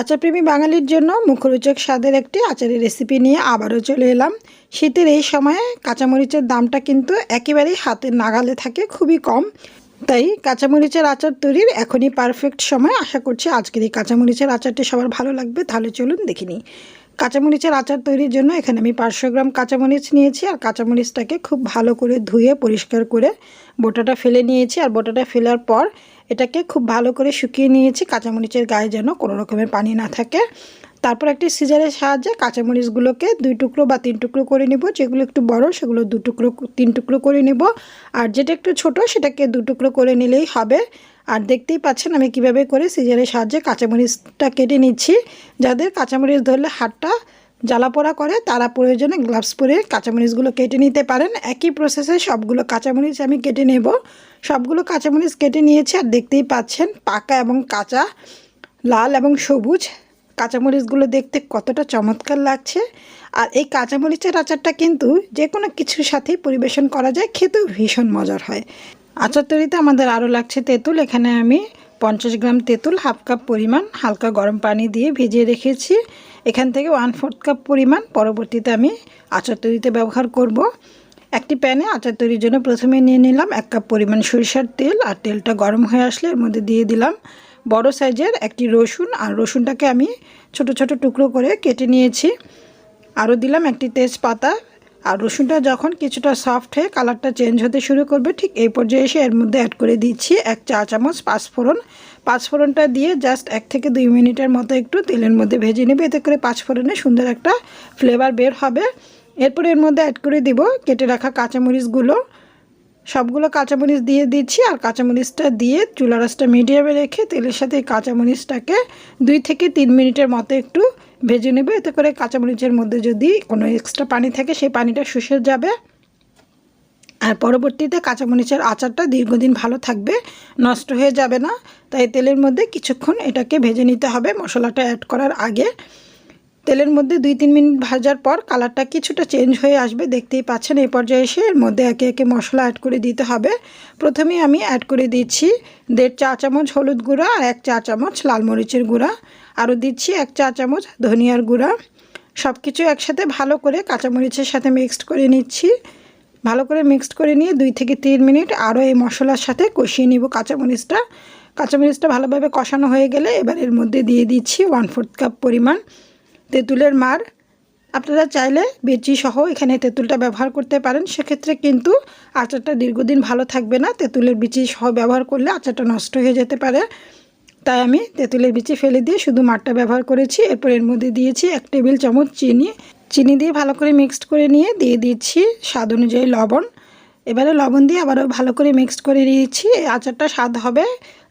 আচারপ্রেমী বাঙালির জন্য মুখরোচক স্বাদের একটি আচারের রেসিপি নিয়ে আবারও চলে এলাম। শীতের এই সময়ে কাঁচামরিচের দামটা কিন্তু একেবারেই হাতের নাগালে থাকে, খুবই কম। তাই কাঁচামরিচের আচার তৈরির এখনই পারফেক্ট সময়। আশা করছি আজকের এই কাঁচামরিচের আচারটি সবার ভালো লাগবে। তাহলে চলুন দেখিনি কাঁচামরিচের আচার তৈরির জন্য এখানে আমি পাঁচশো গ্রাম কাঁচামরিচ নিয়েছি আর কাঁচামরিচটাকে খুব ভালো করে ধুয়ে পরিষ্কার করে বোটাটা ফেলে নিয়েছি আর বোটাটা ফেলার পর এটাকে খুব ভালো করে শুকিয়ে নিয়েছি। কাঁচামরিচের গায়ে যেন কোনো রকমের পানি না থাকে। তারপর একটি সিজারের সাহায্যে কাঁচামরিচগুলোকে দুই টুকরো বা তিন টুকরো করে নিব। যেগুলো একটু বড়, সেগুলো দু টুকরো, তিন টুকরো করে নিব। আর যেটা একটু ছোট, সেটাকে দু টুকরো করে নিলেই হবে। আর দেখতেই পাচ্ছেন আমি কীভাবে করে সিজারের সাহায্যে কাঁচামরিচটা কেটে নিচ্ছি। যাদের কাঁচামরিচ ধরলে হাতটা জ্বালা পোড়া করে, তারা প্রয়োজনে গ্লাভস পরে কাঁচামরিচগুলো কেটে নিতে পারেন। একই প্রসেসে সবগুলো কাঁচামরিচ আমি কেটে নেব। সবগুলো কাঁচামরিচ কেটে নিয়েছি আর দেখতেই পাচ্ছেন পাকা এবং কাঁচা, লাল এবং সবুজ। কাঁচামরিচগুলো দেখতে কতটা চমৎকার লাগছে। আর এই কাঁচামরিচের আচারটা কিন্তু যে কোনো কিছুর সাথেই পরিবেশন করা যায়, খেতেও ভীষণ মজার হয়। আচার তৈরিতে আমাদের আরও লাগছে তেঁতুল। এখানে আমি পঞ্চাশ গ্রাম তেঁতুল, হাফ কাপ পরিমাণ হালকা গরম পানি দিয়ে ভিজিয়ে রেখেছি। এখান থেকে ওয়ান ফোর্থ কাপ পরিমাণ পরবর্তীতে আমি আচার তৈরিতে ব্যবহার করব। একটি প্যানে আচার তৈরির জন্য প্রথমে নিয়ে নিলাম এক কাপ পরিমাণ সরিষার তেল আর তেলটা গরম হয়ে আসলে এর মধ্যে দিয়ে দিলাম বড় সাইজের একটি রসুন। আর রসুনটাকে আমি ছোট ছোট টুকরো করে কেটে নিয়েছি। আরও দিলাম একটি তেজপাতা। আর রসুনটা যখন কিছুটা সফট হয়ে কালারটা চেঞ্জ হতে শুরু করবে, ঠিক এই পর্যায়ে এসে এর মধ্যে অ্যাড করে দিচ্ছি এক চা চামচ পাঁচফোড়ন। পাঁচফোড়নটা দিয়ে জাস্ট এক থেকে দুই মিনিটের মতো একটু তেলের মধ্যে ভেজে নেবে। এতে করে পাঁচফোড়নে সুন্দর একটা ফ্লেভার বের হবে। এরপর এর মধ্যে অ্যাড করে দিব কেটে রাখা কাঁচামরিচগুলো। সবগুলো কাঁচামরিচ দিয়ে দিচ্ছি আর কাঁচামরিচটা দিয়ে চুলা রাসটা মিডিয়ামে রেখে তেলের সাথে এই কাঁচামরিচটাকে দুই থেকে তিন মিনিটের মতো একটু ভেজে নেবে। এতে করে কাঁচামরিচের মধ্যে যদি কোনো এক্সট্রা পানি থাকে, সেই পানিটা শুষে যাবে। আর পরবর্তীতে কাঁচামরিচের আচারটা দীর্ঘদিন ভালো থাকবে, নষ্ট হয়ে যাবে না। তাই তেলের মধ্যে কিছুক্ষণ এটাকে ভেজে নিতে হবে। মশলাটা অ্যাড করার আগে তেলের মধ্যে দুই তিন মিনিট ভাজার পর কালারটা কিছুটা চেঞ্জ হয়ে আসবে, দেখতেই পাচ্ছেন। এই পর্যায়ে এসে এর মধ্যে একে একে মশলা অ্যাড করে দিতে হবে। প্রথমেই আমি অ্যাড করে দিচ্ছি দেড় চা চামচ হলুদ গুঁড়া আর এক চা চামচ লাল মরিচের গুঁড়া। আরও দিচ্ছি এক চা চামচ ধনিয়ার গুঁড়া। সব কিছু একসাথে ভালো করে কাঁচামরিচের সাথে মিক্সড করে নিচ্ছি। ভালো করে মিক্সড করে নিয়ে দুই থেকে তিন মিনিট আরও এই মশলার সাথে কষিয়ে নিব কাঁচামরিচটা। কাঁচামরিচটা ভালোভাবে কষানো হয়ে গেলে এবার এর মধ্যে দিয়ে দিচ্ছি ওয়ান ফোর্থ কাপ পরিমাণ তেঁতুলের মার। আপনারা চাইলে বেচি সহ এখানে তেঁতুলটা ব্যবহার করতে পারেন। সেক্ষেত্রে কিন্তু আচারটা দীর্ঘদিন ভালো থাকবে না। তেঁতুলের বিচি সহ ব্যবহার করলে আচারটা নষ্ট হয়ে যেতে পারে। তাই আমি তেঁতুলের বিচি ফেলে দিয়ে শুধু মাঠটা ব্যবহার করেছি। এরপর এর মধ্যে দিয়েছি এক টেবিল চামচ চিনি। চিনি দিয়ে ভালো করে মিক্সড করে নিয়ে দিয়ে দিচ্ছি স্বাদ অনুযায়ী লবণ। এবারে লবণ দিয়ে আবারও ভালো করে মিক্সড করে নিয়েছি। আচারটা স্বাদ হবে।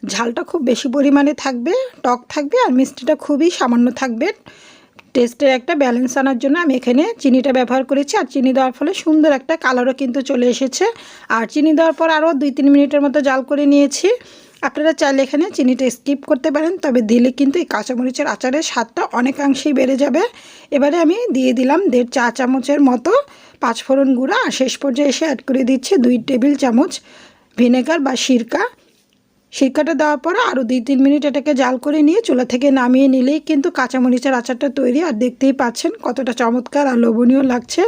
ঝালটা খুব বেশি পরিমাণে থাকবে, টক থাকবে আর মিষ্টিটা খুবই সামান্য থাকবে। টেস্টের একটা ব্যালেন্স আনার জন্য আমি এখানে চিনিটা ব্যবহার করেছি আর চিনি দেওয়ার ফলে সুন্দর একটা কালারও কিন্তু চলে এসেছে। আর চিনি দেওয়ার পর আরও দুই তিন মিনিটের মতো জাল করে নিয়েছি। আপনারা চাইলে এখানে চিনিটা স্কিপ করতে পারেন, তবে দিলে কিন্তু এই কাঁচামরিচের আচারের স্বাদটা অনেকাংশেই বেড়ে যাবে। এবারে আমি দিয়ে দিলাম দেড় চা চামচের মতো পাঁচফোড়ন গুঁড়া। আর শেষ পর্যায়ে এসে অ্যাড করে দিচ্ছি দুই টেবিল চামচ ভিনেগার বা সিরকা। সিরকাটা দেওয়ার পর আরও দুই, তিন মিনিট এটাকে জাল করে নিয়ে চুলা থেকে নামিয়ে নিলেই কিন্তু কাঁচামরিচের আচারটা তৈরি। আর দেখতেই পাচ্ছেন কতটা চমৎকার আর লোভনীয় লাগছে।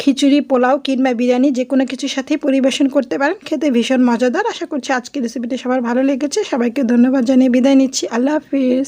খিচুড়ি, পোলাও কিংবা বিরিয়ানি যে কোনো কিছুর সাথেই পরিবেশন করতে পারেন। খেতে ভীষণ মজাদার। আশা করছি আজকের রেসিপিটি সবার ভালো লেগেছে। সবাইকে ধন্যবাদ জানিয়ে বিদায় নিচ্ছি। আল্লাহ হাফিজ।